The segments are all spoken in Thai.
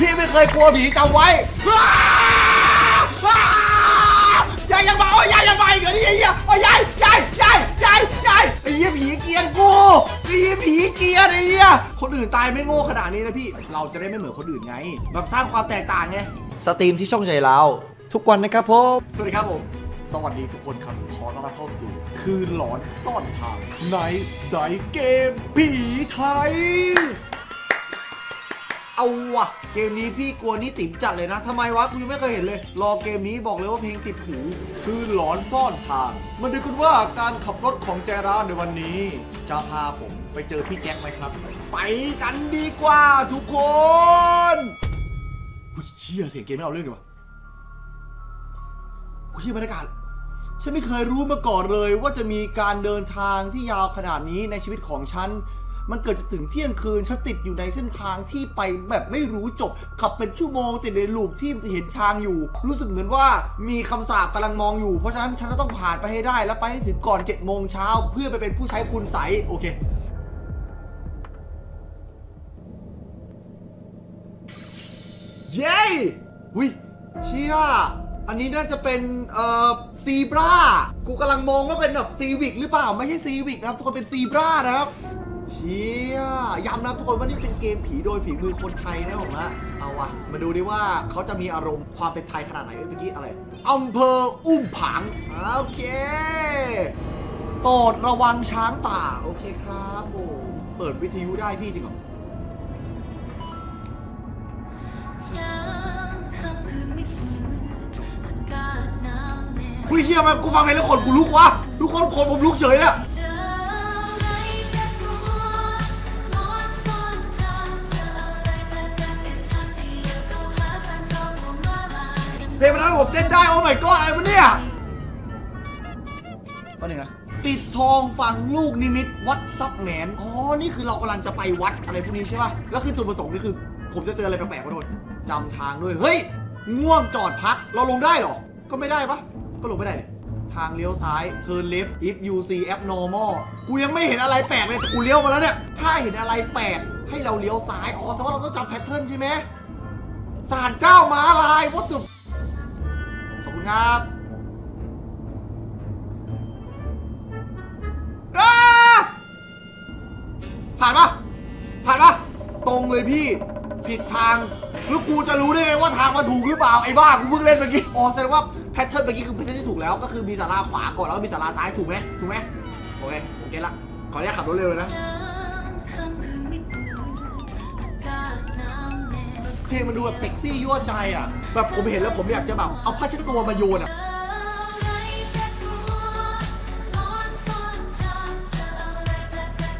พี่ไม่เคยกลัวผีจำไว้อ้าอ้าอย่าอย่ามาโอ้ยอย่าอย่ามาอีกเหรอนี่ไอ้เหี้ยโอ้ยยายยายยายยายยายไอ้เหี้ยผีเกรียนกูไอ้เหี้ยผีเกรียนไอ้เหี้ยคนอื่นตายไม่โง่ขนาดนี้นะพี่ เราจะได้ไม่เหมือนคนอื่นไงแบบสร้างความแตกต่างไงสตรีมที่ช่องใจเราทุกวันนะครับผมสวัสดีครับผมสวัสดีทุกคนครับ ขอต้อนรับเข้าสู่ คืนหลอนซ่อนทางในไดเกมผีไทย เอาวะเกมนี้พี่กลัวนี่ติ๋มจัดเลยนะทำไมวะกูยังไม่เคยเห็นเลย รอเกมนี้บอกเลยว่าเพลงติดหูคืนหลอนซ่อนทางมันดูกันว่าการขับรถของแจร้านในวันนี้ จะพาผมไปเจอพี่แจ็คไหมครับ ไปกันดีกว่าทุกคนเชี่ยเสียงเกมไม่เอาเรื่องดีวะที่บรรยากาศฉันไม่เคยรู้มาก่อนเลยว่าจะมีการเดินทางที่ยาวขนาดนี้ในชีวิตของฉัน มันเกิดจะถึงเที่ยงคืนฉันติดอยู่ในเส้นทางที่ไปแบบไม่รู้จบ ขับเป็นชั่วโมงติดในลูปที่เห็นทางอยู่ รู้สึกเหมือนว่ามีคำสาปกำลังมองอยู่ เพราะฉะนั้นฉันจะต้องผ่านไปให้ได้ และไปให้ถึงก่อน7จ็ดโมงเช้าเพื่อไปเป็นผู้ใช้คุณใสโอเคเย้วิเชี่ยอันนี้น่าจะเป็นเอ่อซีบรากูกำลังมองว่าเป็นแบบซีวิกหรือเปล่า ไม่ใช่ซีวิกนะครับทุกคนเป็นซีบรานะครับ เชี่ยย้ำนะครับทุกคนว่านี่เป็นเกมผีโดยฝีมือคนไทยนะผมนะเอาวะมาดูดิว่าเขาจะมีอารมณ์ความเป็นไทยขนาดไหนเอ้ยเมื่อกี้อะไรอำเภออุ้มผางโอเคโปรดระวังช้างป่า โอเคครับโอ้เปิดวิทยุได้พี่จริงเหรอยามค่ำคืนไม่ฝืนอากาศหนาวแน่คุยเฮียมันกูฟังเพลงแล้วขนกูลุกวะทุกคนขนผมลุกเฉยแล้ว เพลงมันทำให้ผมเต้นได้ โอ้ my god อะไรวะเนี่ยว่าหนึ่งนะปิดทองฝังลูกนิมิตวัดซับแหมนอ๋อ นี่คือเรากำลังจะไปวัดอะไรพวกนี้ใช่ป่ะ แล้วคือจุดประสงค์นี่คือ ผมจะเจออะไรแปลกๆวะทุกคนจำทางด้วย เฮ้ย ง่วงจอดพัก เราลงได้เหรอ ก็ไม่ได้ปะก็ลงไม่ได้ทางเลี้ยวซ้าย turn left if you see abnormal กูยังไม่เห็นอะไรแปลกเลยแต่กูเลี้ยวมาแล้วเนี่ย ถ้าเห็นอะไรแปลกให้เราเลี้ยวซ้าย อ๋อแสดงว่าเราต้องจำแพทเทิร์นใช่ไหมศาลเจ้าม้าลาย what the คุณครับอ้าผ่านปะผ่านปะตรงเลยพี่ ผิดทางแล้วกูจะรู้ได้ไงว่าทางมาถูกหรือเปล่าไอ้บ้ากูเพิ่งเล่นเมื่อกี้อ๋อแสดงว่าแพทเทิร์นเมื่อกี้คือแพทเทิร์นที่ถูกแล้วก็คือมีศาลาขวาก่อนแล้วก็มีศาลาซ้ายถูกไหมถูกไหมโอเคโอเคละขออนุญาตขับรถเร็วเลยนะ เพลงมันดูแบบเซ็กซี่ยั่วใจอะ แบบผมเห็นแล้วผมอยากจะแบบเอาผ้าเช็ดตัวมาโยนอะเกแปลกเป็นเลย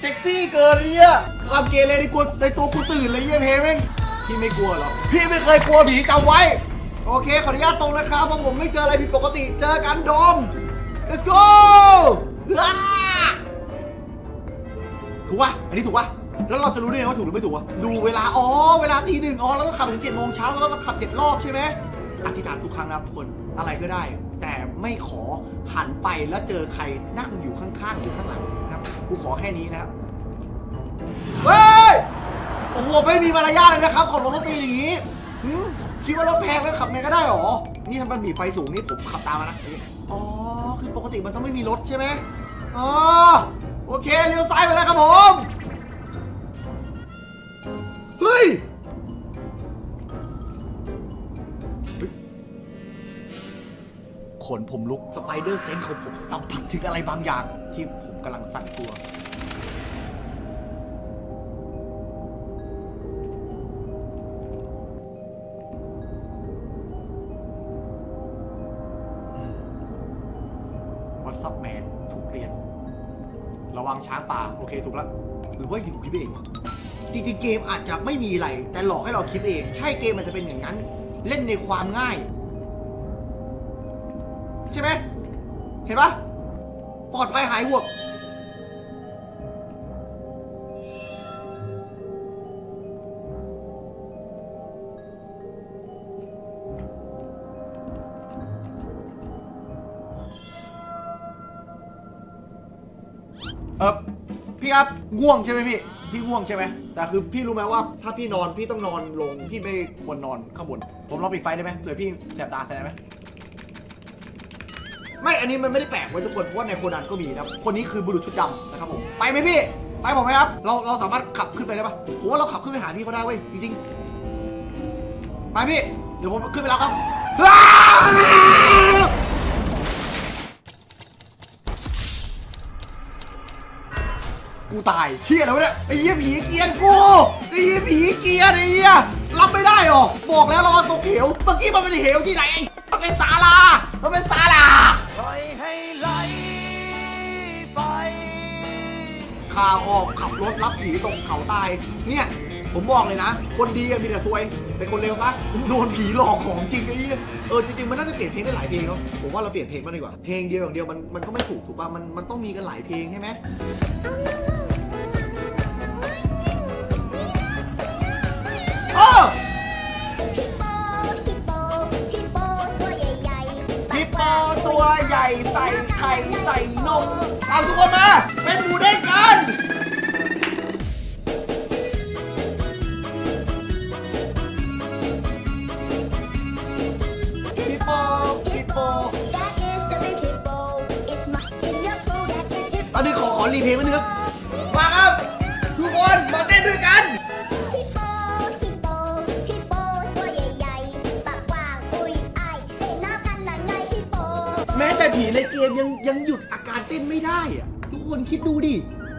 เซ็กซี่เกินไอ้เหี้ยความเกเรในกูในตัวกูตื่นเลยเหี้ยเพลงแม่งพี่ไม่กลัวหรอกพี่ไม่เคยกลัวผีจำไว้ โอเคขออนุญาตตรงนะครับเพราะผมไม่เจออะไรผิดปกติเจอกันโดม let's go ถูกปะอันนี้ถูกปะ แล้วเราจะรู้ได้ไงว่าถูกหรือไม่ถูกวะดูเวลา อ๋อ เวลาตีหนึ่งอ๋อเราต้องขับไปถึงเจ็ดโมงเช้าแล้วก็ต้องขับเจ็ดรอบใช่ไหมอธิษฐานทุกครั้งนะครับทุกคนอะไรก็ได้ แต่ไม่ขอหันไปแล้วเจอใครนั่งอยู่ข้างๆหรือข้างหลังนะครับกูขอแค่นี้นะครับเฮ้ยโอ้โหไม่มีมารยาทเลยนะครับขับรถตีอย่างนี้คิดว่ารถแพงแล้วขับไงก็ได้หรอ นี่ถ้ามันบีบไฟสูงนี่ผมขับตามมานะอ๋อคือปกติมันต้องไม่มีรถใช่ไหมอ๋อโอเคเลี้ยวซ้ายไปแล้วครับผม ฮ้ย ขนผมลุกสไปเดอร์เซนส์ของผมสัมผัสถึงอะไรบางอย่าง ที่ผมกำลังสั่นกลัว วัตซับแมนถูกเปลี่ยน ระวังช้างป่า โอเค ถูกแล้วหรือว่าอยู่คิดเองวะ จริงๆเกมอาจจะไม่มีอะไร แต่หลอกให้เราคิดเอง ใช่เกมอาจจะเป็นอย่างนั้น เล่นในความง่าย ใช่ไหมเห็นปะปลอดภัยหายห่วงเออพี่ครับง่วงใช่ไหมพี่ พี่ง่วงใช่ไหมแต่คือพี่รู้ไหมว่าถ้าพี่นอนพี่ต้องนอนลงพี่ไม่ควรนอนข้างบน ผมลองปิดไฟได้ไหมเผื่อพี่แสบตาแสบไหมไม่ อันนี้มันไม่ได้แปลกไว้ยทุกคน เพราะว่าในโคนันก็มีนะครับคนนี้คือบุรุษชุดดำนะครับผม ไปไหมพี่ ไปผมไหมครับ เราเราสามารถขับขึ้นไปได้ปะผมว่าเราขับขึ้นไปหาพี่เขาได้เว้ย จริงๆ ไปพี่ เดี๋ยวผมขึ้นไปแล้วครับ กูตายเชี่ยแล้วะเนี่ยไอ้เหี้ยผีเกรียนกูไอ้เหี้ยผีเกรียนไอ้เหี้ยรับไม่ได้หรอบอกแล้วเราตกเหวเมื่อกี้มันเป็นเหวที่ไหนไอ้มันเป็นศาลามันเป็นศาลาปล่อยให้ไหลไปข่าวออกขับรถรับผีตกเขาตายเนี่ยผมบอกเลยนะ คนดีอะมีแต่ซวย เป็นคนเลวซะ โดนผีหลอกของจริงไอ้เหี้ยเออจริงๆ มันน่าจะเปลี่ยนเพลงได้หลายเพลงเนาะ ผมว่าเราเปลี่ยนเพลงมางดีกว่า เพลงเดียวอย่างเดียวมันมันก็ไม่ถูกถูกป่ะ มันมันต้องมีกันหลายเพลงใช่ไหม เออฮิปโปฮิปโปฮิปโปตัวใหญ่ๆฮิปโปตัวใหญ่ใส่ไข่ใส่นม เอาทุกคนมา เป็นหมูเด้งกัน ฮิปโป ฮิปโป That is the big hippo It's my in your food That is hippo ตอนนี้ขอขอรีเพลย์ไว้นึงครับ มาครับ ทุกคนมาเต้นด้วยกัน ผีในเกมยังยังหยุดอาการเต้นไม่ได้อะทุกคนคิดดูดิ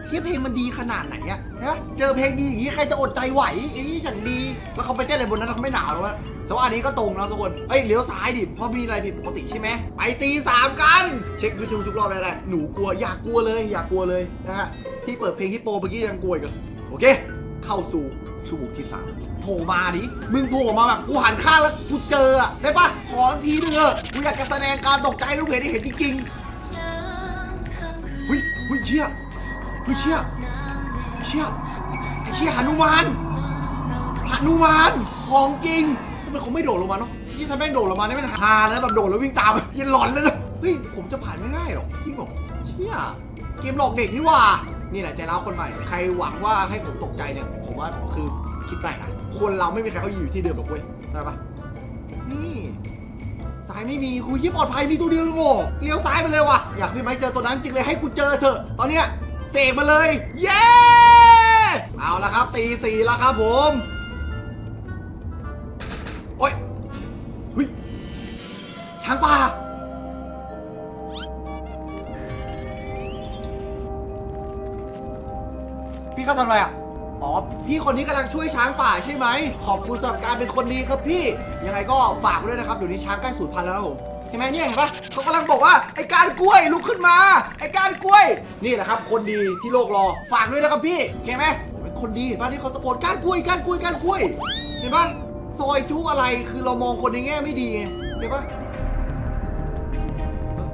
เทียบเพลงมันดีขนาดไหนอะนะเจอเพลงดีอย่างนี้ใครจะอดใจไหวอี๋อย่างดีแล้วเขาไปเต้นอะไรบนนั้นเขาไม่หนาวหรอวะแต่ว่าอันนี้ก็ตรงนะทุกคน เอ้ยเลี้ยวซ้ายดิ เพราะมีอะไรผิดปกติใช่ไหม ไปตีสามกัน เช็คยูทูบทุกรอบเลยนะหนูกลัว อยากกลัวเลย อยากกลัวเลยนะฮะ ที่เปิดเพลงฮิปโปเมื่อกี้ยังกลัวอีกเหรอโอเค เข้าสู่ ชั่วโมงที่สามโผล่มาดิ มึงโผล่มาแบบกูหันข้างแล้วกูเจออะได้ปะขอทีนึงเถอะกูอยากจะแสดงการตกใจให้ลูกเพจได้เห็นจริงๆเฮ้ยเฮ้ยเชี่ยเฮ้ยเชี่ยเชี่ยไอ้เชี่ยหนุมานหนุมานของจริงทำไมเขาไม่โดดลงมาเนาะยี่ถ้าแม่งโดดลงมาเนี่ยมันฮานะแบบโดดแล้ววิ่งตามยันหลอนเลยนะเฮ้ยผมจะผ่านง่ายหรอจริงหรอเชี่ยเกมหลอกเด็กนี่ว่า นี่แหละใจร้าวคนใหม่ ใครหวังว่าให้ผมตกใจเนี่ย ว่าคือคิดไปนะคนเราไม่มีใครเขาอยู่ที่เดิมหรอกเว้ยได้ปะนี่ซ้ายไม่มีคุยที่ปลอดภัยมีตัวเดียวโง่เลี้ยวซ้ายไปเลยว่ะอยากพี่ไม้เจอตัวนั้นจริงเลยให้กูเจอเถอะ ตอนเนี้ยเสกมาเลย เย้เอาละครับ ตีสี่แล้วครับผมโอ๊ยเฮ้ยช้างป่าพี่เขาทำอะไรอะอ๋อพี่คนนี้กำ ลังช่วยช้างป่าใช่ไหม ขอบคุณสำหรับการเป็นคนดีครับพี่ ยังไงก็ฝากไว้ด้วยนะครับเดี๋ยวนี้ช้างใกล้สูญพันธุ์แล้วนะผมเห็นไหมเนี่ยเห็นปะเขากำลังบอกว่าไอ้การกล้วยลุกขึ้นมา ไอ้การกล้วย นี่แหละครับคนดีที่โลกรอ ฝากด้วยนะครับพี่โอเคไหมเป็นคนดีเห็นปะที่เขาตะโกนการกล้วยการกล้วยการกล้วย เห็นปะซอยจุอะไรคือเรามองคนในแง่ไม่ดีไงเห็นปะ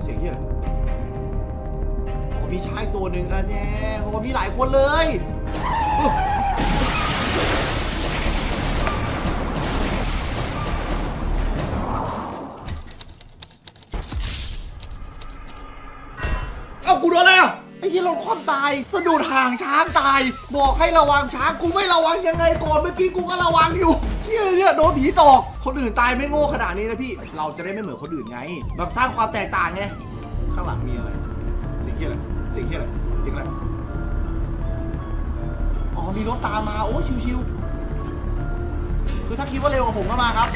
เสียงเฮียอะไรโอ้มีชายตัวหนึ่งอันแน่โอ้มีหลายคนเลย เอ้ากูโดนอะไรอะไอ้ที่รถความตายสะดุดห่างช้างตาย บอกให้ระวังช้างกูไม่ระวังยังไงก่อนเมื่อกี้กูก็ระวังอยู่เฮียเนี่ยโดนผีตอกคนอื่นตายไม่โง่ขนาดนี้นะพี่ เราจะได้ไม่เหมือนคนอื่นไง แบบสร้างความแตกต่างไงข้างหลังมีอะไรเสียงเฮียอะไรเสียงเฮียอะไรเสียงอะไร อ๋อมีรถตามมาโอ้ชิวๆคือถ้าคิดว่าเร็วกว่าผมก็มาครับ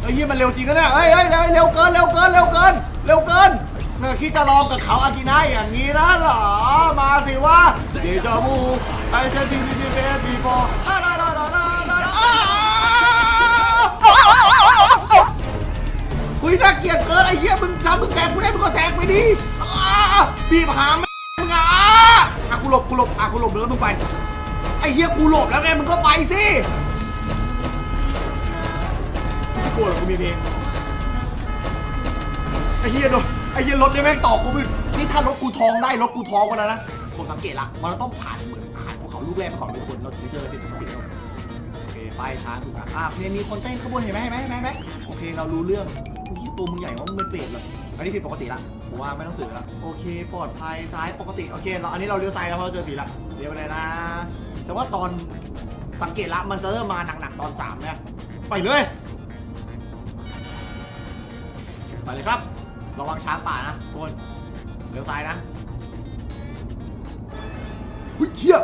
เฮ้ยี่มันเร็วจริงนะเนี่ยเฮ้ยเฮ้ยเร็วเร็วเกินเร็วเกินเร็วเกินเร็วเกินเมื่อคิดจะลองกับเขาอากินาอย่างนี้นะเหรอมาสิวะเดจาวูไอเจนทีวีซีเอสบีฟอร์เฮ้ยน่าเกลียดเกินไอ้เหี้ยมึงทำมึงแสกกูได้มึงก็แสกไปดิบีบหามมึงอะอะกูหลบกูหลบอะกูหลบแล้วมึงไป ไอ้เหี้ยกูหลบแล้วไงมึงก็ไปสิไม่กลัวหรอกกูมีเพลงไอ้เหี้ยโดนไอ้เหี้ยรถเนี่ยแม่งต่อกูไปนี่ถ้ารถกูทองได้รถกูทองกันแล้วนะผมสังเกตละมันต้องผ่านเหมือนผ่านภูเขาลูกแรกมาก่อนทุกคนเราถึงจะเจออะไรเป็นปกติเราโอเคไปช้าถูกอะอะเพลงมีคนเต้นข้างบนเห็นไหมเห็นไหมเห็นไหมเห็นไหมโอเคเรารู้เรื่องโอ้ยตัวมึงใหญ่ว่ามึงเป็นเปรตเหรออันนี้ผิดปกติละผมว่าไม่ต้องสืบละโอเค ปลอดภัยซ้ายปกติโอเคเราอันนี้เราเลี้ยวซ้ายแล้วเพราะเราเจอผีละเลี้ยวไปเลยนะ แต่ว่าตอนสังเกตละมันจะเริ่มมาหนักๆตอนสามเนี่ยไปเลย ไปเลยครับ ระวังช้างป่านะทุกคนเลี้ยวซ้ายนะเฮ้ยเฮีย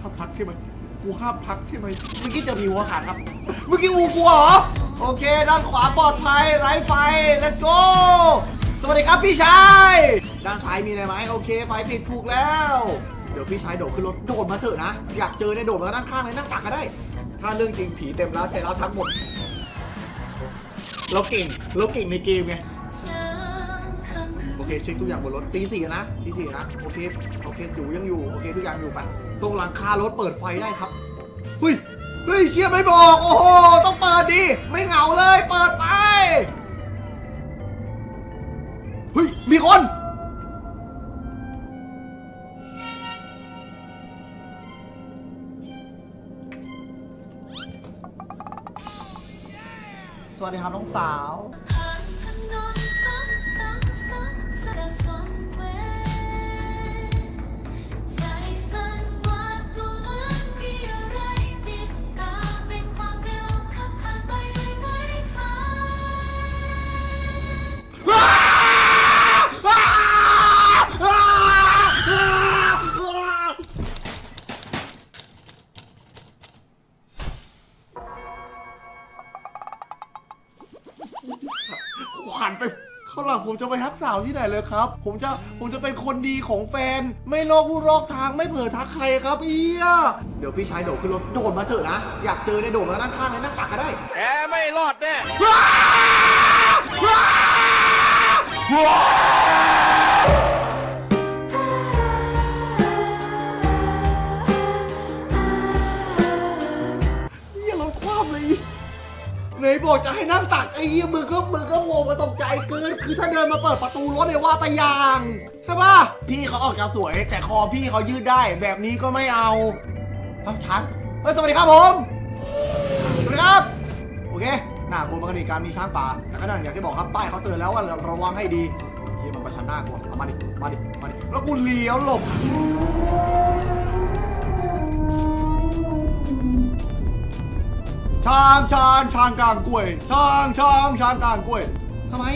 ห้ามทักใช่ไหมกูห้ามทักใช่ไหมเมื่อกี้เจอผีหัวขาดครับ เมื่อกี้งูกลัวเหรอ โอเค ด้านขวาปลอดภัยไร้ไฟ let's go สวัสดีครับพี่ชายด้านซ้ายมีอะไรไหมโอเค ไฟติดถูกแล้ว เดี๋ยวพี่ชายโดดขึ้นรถโดดมาเถอะนะ อยากเจอในยโดดมาด้านข้างเลยนั่งตักก็ได้ ถ้าเรื่องจริงผีเต็มแล้วใจเราทั้งหมด เราเก่งเราเก่งในเกมไงโอเคเช็คทุกอย่างบนรถตีสี่นะตีสี่นะโอเคโอเคอยู่ยังอยู่โอเคทุกอย่างอยู่ไปตรงหลังคารถเปิดไฟได้ครับเฮ้ยเฮ้ยเชี่ยไม่บอก โอ้โหต้องเปิดดิไม่เหงาเลยเปิดไป มีคน สวัสดีครับน้องสาว จะไปทักสาวที่ไหนเลยครับ ผมจะผมจะเป็นคนดีของแฟน ไม่ลอกผู้ลอกทางไม่เผลอทักใครครับเอียเดี๋ยวพี่ชายโดดขึ้นรถโดดมาเถอะนะ อยากเจอในยโดดมานั่งข้างเลยนั่งตักก็ได้แกไม่รอดแน่ ไหนบอกจะให้นั่งตักไอ้เหี้ยมือก็มือก็โผล่มาตกใจเกิน คือถ้าเดินมาเปิดประตูรถเนี่ยว่าไปยางใช่ปะพี่เขาออกจะสวย แต่คอพี่เขายืดได้ แบบนี้ก็ไม่เอาเอาชันเฮ้ยสวัสดีครับผมสวัสดีครับโอเคหน้ากลัวมันก็ดีการมีช้างป่าแต่ก็นั่นอย่างที่บอกครับป้ายเขาเตือนแล้วว่าระวังให้ดีเฮียมันประชันหน้ากลัวเอามาดิมาดิมาดิแล้วกูเลี้ยวหลบ ช้างช้างช้างกลางกล้วยช้างช้างช้างกลางกล้วยทำไม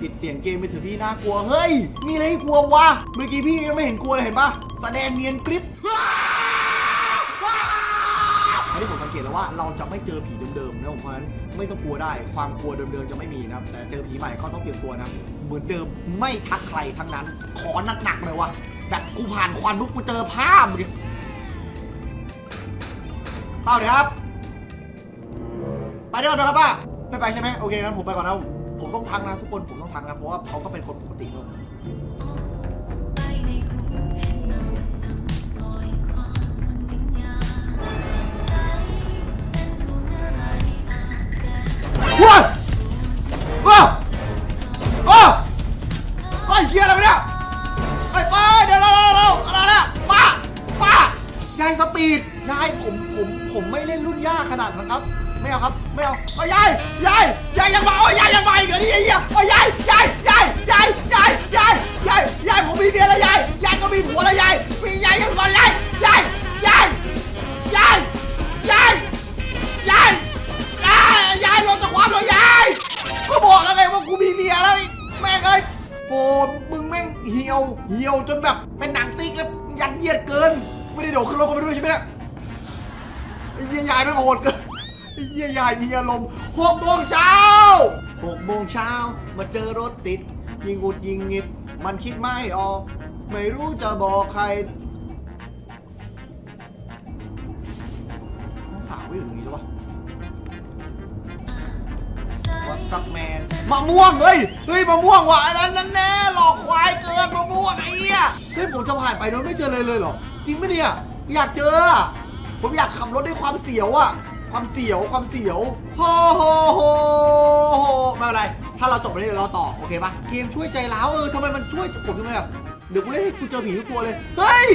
ปิดเสียงเกมไปเถอะพี่น่ากลัวเฮ้ย มีอะไรให้กลัววะเมื่อกี้พี่ยังไม่เห็นกลัวเลยเห็นปะแสดงเนียนกริปอันนี้ผมสังเกตแล้วว่าเราจะไม่เจอผีเดิมๆนะผมเพราะฉะนั้นไม่ต้องกลัวได้ความกลัวเดิมๆจะไม่มีนะแต่เจอผีใหม่ก็ต้องเตรียมตัวนะเหมือนเดิมไม่ทักใครทั้งนั้น ขอหนักๆเลยวะแบบกูผ่านควันปุ๊บกูเจอภาพเลย เป้าเดี๋ยวครับ ไปเดินไปครับป้าไม่ไปใช่ไหมโอเคงั้นผมไปก่อนนะผมต้องทักนะทุกคนผมต้องทักนะเพราะว่าเขาก็เป็นคนปกติเนอะายายสปีดยายผมผมผมไม่เล่นรุ่นย่าขนาดนั้นครับ ไม่เอาครับไม่เอาเอายายยายยายยังมาเอายายยังมาอีกเหรอนี่ไอ้เหี้ยเอายายยายยายยายยายยายยายยายผมมีเมียแล้วยายยายก็มีผัวแล้วยายมียายยังก่อนยายยายยายยายยายยายยายยายลงจากความเลยยายก็บอกแล้วไงว่ากูมีเมียแล้วแม่งเอ้ยโปมึงแม่งเหี่ยวเหี่ยวจนแบบเป็นหนังติ๊กแล้วยันเยียดเกิน ไม่ได้โดดขึ้นรถกันไปด้วยใช่ไหมเนี่ยไอ้เหี้ยยายไม่งโหดเกินไอ้เหี้ยยายมีอารมณ์หกโมงเช้าหกโมงเช้ามาเจอรถติด ยิงอุดยิงงิด มันคิดไม่ออก ไม่รู้จะบอกใครน้องสาวไม่อยู่ตรงนี้หรอวะวัดซักแมนมะม่วงเฮ้ยเฮ้ยมะม่วงว่ะอันนั้นนั่นแน่หลอกควายเกินมะม่วงไอ้เหี้ยเฮ้ยผมจะผ่านไปโดยไม่เจอเลยเลยเหรอจ ริงไหมเนี่ย อยากเจออะผมอยากขับรถด้วยความเสียวอะความเสียวความเสียวโฮโฮโฮโฮไม่เป็นไร ถ้าเราจบไปนี้เดี๋ยวเราต่อ โอเคปะเกมช่วยใจร้าวเออทำไมมันช่วยผมจังเลยอะเดี๋ยวกูเล่นให้กูเจอผีทุกตัวเลย เฮ้ย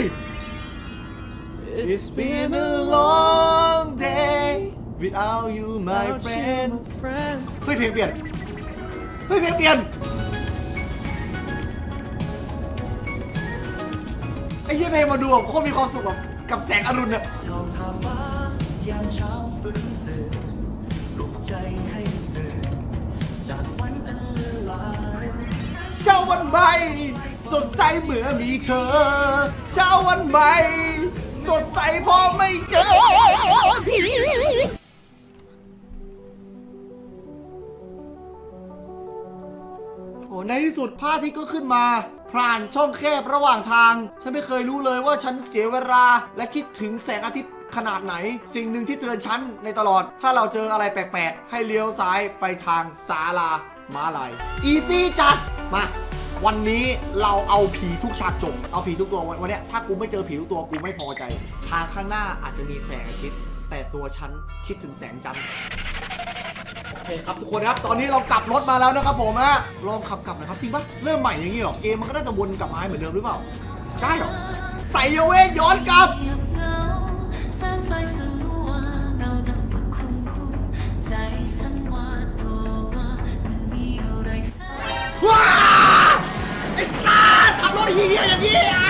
It's been a long day without you my friend เฮ้ยเพลงเปลี่ยน เฮ้ยเพลงเปลี่ยน เหี้ยเพลงมาดูแบบโคตรมีความสุขแบบกับแสงอรุณอะทองทาฟ้ายามเช้าฟื้นตื่นปลุกใจให้ตื่นจากฝันอันเลือนลายเจ้าวันใหม่สดใสเหมือนมีเธอ เจ้าวันใหม่สดใสพอไม่เจอโอ้ในที่สุดพระอาทิตย์ก็ขึ้นมา ผ่านช่องแคบระหว่างทาง ฉันไม่เคยรู้เลยว่าฉันเสียเวลาและคิดถึงแสงอาทิตย์ขนาดไหน สิ่งหนึ่งที่เตือนฉันในตลอด ถ้าเราเจออะไรแปลกๆ ให้เลี้ยวซ้ายไปทางศาลาม้าลาย อีซี่จัด มา วันนี้เราเอาผีทุกฉากจบ เอาผีทุกตัววันวันเนี้ยถ้ากูไม่เจอผีทุกตัวกูไม่พอใจ ทางข้างหน้าอาจจะมีแสงอาทิตย์ แต่ตัวฉันคิดถึงแสงจันทร์ โอเคครับทุกคนครับตอนนี้เรากลับรถมาแล้วนะครับผมฮะลองขับกลับหนะครับจริงปะเริ่มใหม่อย่างนี้เหรอเกมมันก็น่าจะวนกลับมาให้เหมือนเดิมหรือเปล่าได้เหรอใส่เยาเวกย้อนกลับเงียบเหงาแสงไฟสลัวเงาดำกับคุ้มคุ้มใจสั่นหวาดกลัวว่ามันมีอะไรแฝงว้าไอ้สัสขับรถเฮียอย่างนี้อะ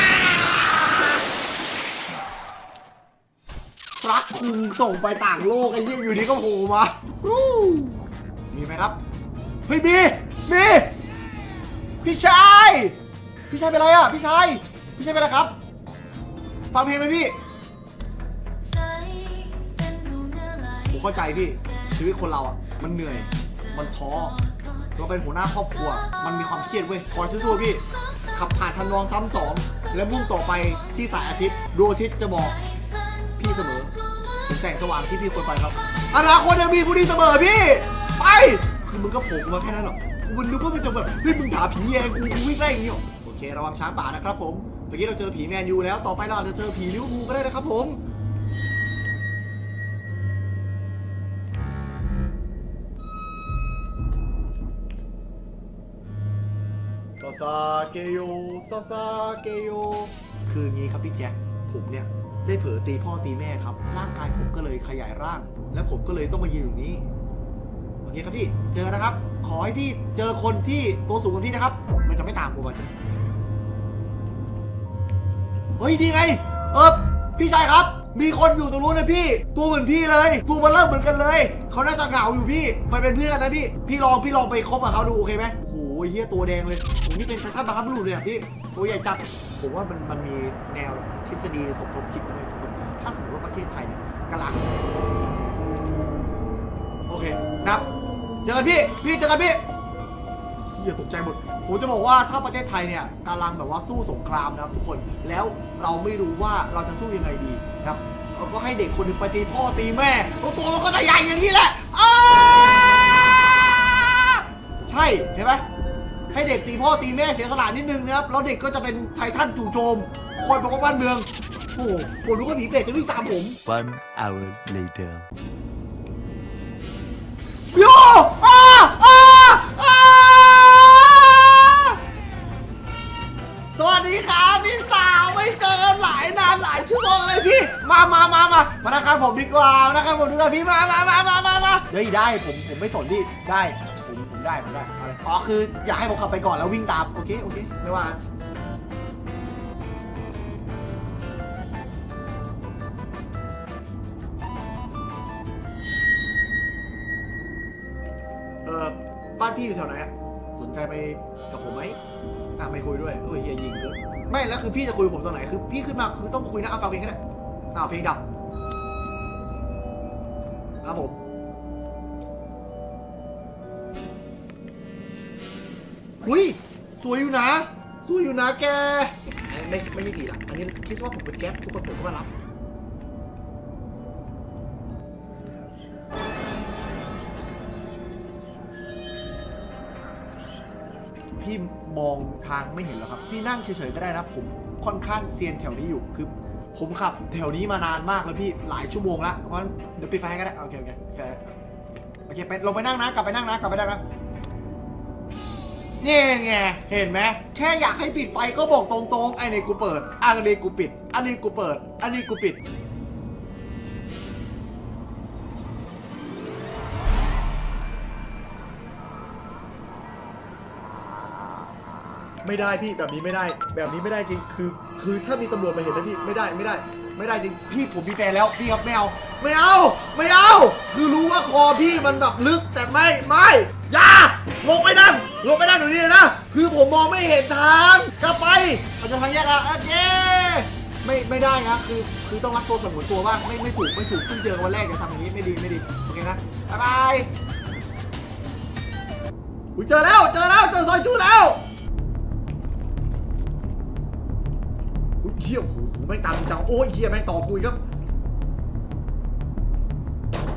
ท รัคคุงส่งไปต่างโลกไอ้เหี้ยอยู่ดีก็โผล่มาวู้มีไหมครับ เฮ้ยมีมีพี่ชาย พี่ชายเป็นไรอะ พี่ชาย พี่ชายเป็นไรครับ ฟังเพลงไหมพี่ใจเต้นรู้เมื่อไหรผมเข้าใจพี่ ชีวิตคนเราอะ มันเหนื่อย มันท้อ เราเป็นหัวหน้าครอบครัว มันมีความเครียดเว้ย คอยสู้ๆพี่ ขับผ่านทันนองซ้ำสอง และมุ่งต่อไปที่สายอาทิตย์ดวงอาทิตย์จะบอกพี่เสมอถึง แสงสว่างที่พี่ควรไปครับอนาคตยังมีผู้ดีเสมอพี่ ไป คือมึงก็โผล่มาแค่นั้นหรอกกูมันนึกว่ามันจะแบบเฮ้ยมึงถาผีแยงกูกูวิ่งไล่อย่างนี้หรอโอเคระวังช้างป่านะครับผมเมื่อกี้เราเจอผีแมนยูแล้วต่อไปเราจจะเจอผีลิเวอร์พูลก็ได้นะครับผมซาซาเกโยซาซาเกโยคืองี้ครับพี่แจ็คผมเนี่ย ได้เผลอตีพ่อตีแม่ครับ ร่างกายผมก็เลยขยายร่าง และผมก็เลยต้องมายืนอยู่นี้โอเคครับพี่เจอนะครับ ขอให้พี่เจอคนที่ตัวสูงกว่าพี่นะครับ มันจะไม่ตามผมมาเฮ้ยดีไง เออพี่ชายครับ มีคนอยู่ตรงนู้นเลยพี่ ตัวเหมือนพี่เลย ตัวมันเริ่มเหมือนกันเลย เขาน่าจะเหงาอยู่พี่ไปเป็นเพื่อนนะพี่ พี่ลองพี่ลองไปคบกับเขาดูโอเคไหมโอ้ยเฮียตัวแดงเลยโอ้นี่เป็นท่านบังคับบุรุษเลยอะพี่ตัวใหญ่จัด ผมว่ามันมันมีแนว ฤษฎีสมคบคิดนะเลยทุกคนถ้าสมมติว่าประเทศไทยเนี่ยกำลังโอเคนับเจอกันพี่พี่เจอกันพี่เฮียตกใจหมดผมจะบอกว่าถ้าประเทศไทยเนี่ยกำลังแบบว่าสู้สงครามนะครับทุกคนแล้วเราไม่รู้ว่าเราจะสู้ยังไงดีนะครับเราก็ให้เด็กคนหนึ่งไปตีพ่อตีแม่แล้วตัวมันก็จะใหญ่อย่างนี้แหละใช่เห็นไหม ให้เด็กตีพ่อตีแม่เสียสละนิดนึงนะครับแล้วเด็กก็จะเป็นไททันจู่โจมคอยปกป้องบ้านเมืองโอ้โหผมรู้ว่าผีเปรตจะวิ่งตามผม One hour later. โยอ้าอ้าอ้าสวัสดีครับพี่สาวไม่เจอกันหลายนานหลายชั่วโมงเลยพี่ มามามามามานะครับผมดีกว่านะครับผมดีกว่าพี่มามามามามามาเฮ้ยได้ผมผมไม่สนที่ได้ผมผม ได้ผมได้อะไรอ๋อคืออยากให้ผมขับไปก่อนแล้ววิ่งตามโอเคโอเคไม่ว่าเออบ้านพี่อยู่แถวไหนอะสนใจไปกับผมไหมอะไม่คุยด้วยเออเฮียยิงเลยไม่แล้วคือพี่จะคุยกับผมตอนไหนคือพี่ขึ้นมาคือต้องคุยนะเอาฟังเพลงก็ได้อ้าวเพลงดับครับผม หุยสวยอยู่นะ สวยอยู่นะแกอันนี้ไม่ไม่ใช่ผีละอันนี้คิดว่าผมเป็นแก๊ปทุกคนผมก็มารับพี่มองทางไม่เห็นแล้วครับ พี่นั่งเฉยๆก็ได้นะ ผมค่อนข้างเซียนแถวนี้อยู่ คือ ผมขับแถวนี้มานานมากแล้วพี่ หลายชั่วโมงละเพราะฉะนั้นเดี๋ยวปิดไฟให้ก็ได้ โอเคโอเคปิดไฟโอเคไปลงไปนั่งนะ กลับไปนั่งนะ กลับไปนั่งนะ นี่ไง เห็นไหมแค่อยากให้ปิดไฟก็บอกตรงๆ ไอ้นี่กูเปิด อันนี้กูปิด อันนี้กูเปิด อันนี้กูปิด ไม่ได้พี่แบบนี้ไม่ได้ แบบนี้ไม่ได้จริงคือ คือถ้ามีตำรวจมาเห็นนะพี่ไม่ได้ไม่ได้ ไม่ได้จริงพี่ผมมีแฟนแล้วพี่ครับไม่เอาไม่เอา ไม่เอา คือรู้ว่าคอพี่มันแบบลึกแต่ไม่ไม่ อย่าลงไปนั่นลงไปนั่นตรงนี้เลยนะ คือผมมองไม่เห็นทางกลับไปเราจะทางแยกละโอเคไม่ไม่ได้นะคือคือต้องรักตัวสงวนตัวบ้างไม่ไม่ถูกไม่ถูกเพิ่งเจอกันวันแรกอย่าทำอย่างนี้ไม่ดีไม่ดีโอเคนะบ๊ายบายอุ้ยเจอแล้วเจอแล้วเจอซอยจูแล้วอุ้ยเขี้ยวโอ้โหไม่งตามกูจังโอ้ยเขี้ยแม่งต่อกูอีกครับ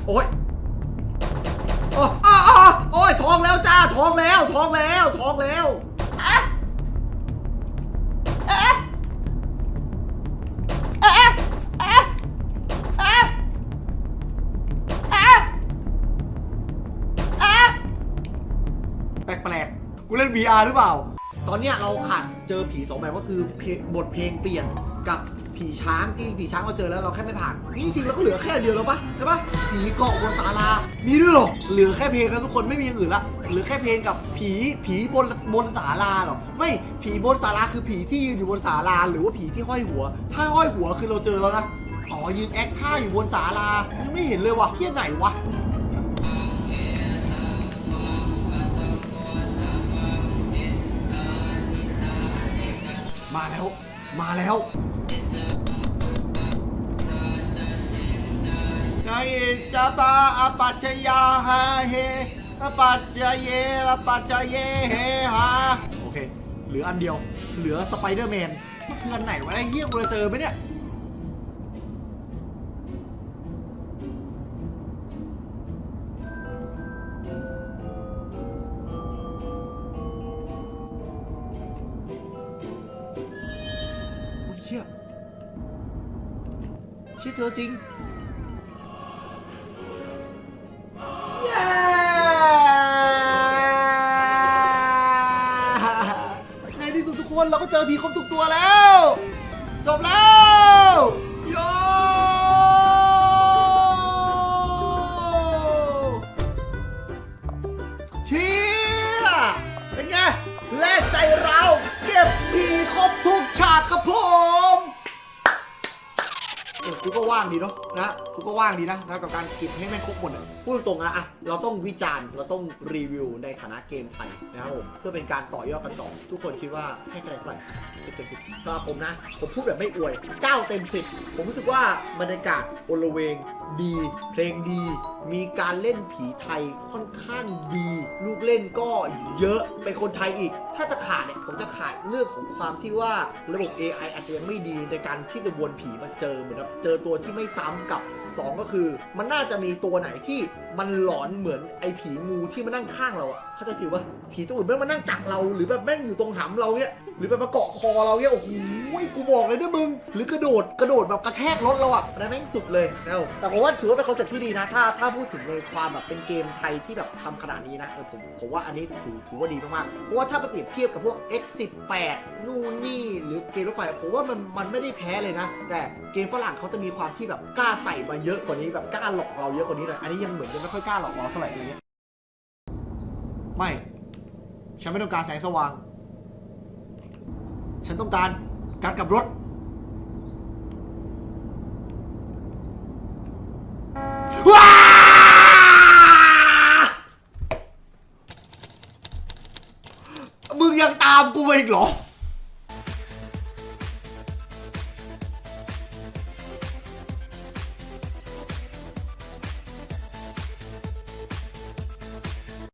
โอ้ยโอ้อ้าวอ้าว โอ้ยทองแล้วจ้าทองแล้วทองแล้วทองแล้วอะอะอะอะอะอะอะแปลกๆกูเล่น VR หรือเปล่า ตอนเนี้ยเราขาดเจอผีสองแบบก็คือเพลงบทเพลงเปลี่ยนกับ ผีช้างที่ผีช้างเราเจอแล้วเราแค่ไม่ผ่านนี่จริงๆเราก็เหลือแค่เดียวแล้วปะใช่ปะผีเกาะบนศาลา มีด้วยเหรอเหลือแค่เพลงแล้วทุกคนไม่มีอย่างอื่นละเหลือแค่เพลงกับผีผีบนบนศาลาเหรอไม่ผีบนศาลาคือผีที่ยืนอยู่บนศาลาหรือว่าผีที่ห้อยหัว ถ้าห้อยหัวคือเราเจอแล้วนะอ๋อยืนแอคท่าอยู่บนศาลายังไม่เห็นเลยวะเที่ยไหนวะมาแล้ว มาแล้ว ไงจะบาอปัจจยาฮาเฮอปัจจเยอปัจจเยเฮฮาโอเค เหลืออันเดียว เหลือสไปเดอร์แมนมันคืออันไหนวะไอ้เหี้ยกูจะเจอไหมเนี่ยอุ๊ยเชี่ยเชี่ยเจอจริง เราก็เจอผีครบทุกตัวแล้างดีนะนะกับการเก็บให้แม่งครบหมดพูดตรงนะอะเราต้องวิจารณ์เราต้องรีวิวในฐานะเกมไทยนะครับผมเพื่อเป็นการต่อยอดกันสองทุกคนคิดว่าให้คะแนนเท่าไหร่สิบเต็มสิบสำหรับผมนะ ผมพูดแบบไม่อวย 9 เต็ม 10 ผมรู้สึกว่าบรรยากาศโอลเวงดี เพลงดี มีการเล่นผีไทยค่อนข้างดี ลูกเล่นก็เยอะ เป็นคนไทยอีก ถ้าจะขาดเนี่ย ผมจะขาดเรื่องของความที่ว่าระบบ AI อาจจะยังไม่ดีในการที่จะวนผีมาเจอเหมือนแบบเจอตัวที่ไม่ซ้ำกับ 2 ก็คือ มันน่าจะมีตัวไหนที่มันหลอนเหมือนไอ้ผีงูที่มานั่งข้างเราอะ เข้าใจฟิลว่าผีตัวอื่นแม่งมานั่งตักเราหรือแบบแม่งอยู่ตรงหำเราเนี่ยหรือแบบมาเกาะคอเราเนี่ยโอ้โหกูบอกเลยนะมึง หรือกระโดดกระโดดแบบกระแทกรถเราอะอันนั้นแม่งสุดเลยนะแต่ผมว่าถือว่าเป็นคอนเซ็ปต์ที่ดีนะ ถ้าถ้าพูดถึงในความแบบเป็นเกมไทยที่แบบทำขนาดนี้นะเออผมผมว่าอันนี้ถือถือว่าดีมากๆเพราะว่าถ้าไปเปรียบเทียบกับพวก X18 นู่นนี่หรือเกมรถไฟผมว่ามันมันไม่ได้แพ้เลยนะ แต่เกมฝรั่งเขาจะมีความที่แบบกล้าใส่มาเยอะกว่านี้แบบกล้าหลอกเราเยอะกว่านี้หน่อยอันนี้ยังเหมือนจะไม่ค่อยกล้าหลอกเราเท่าไหร่อะไรเงี้ย ไม่ ฉันไม่ต้องการแสงสว่าง ฉันต้องการการกลับรถ ว้ามึงยังตามกูมาอีกเหรอ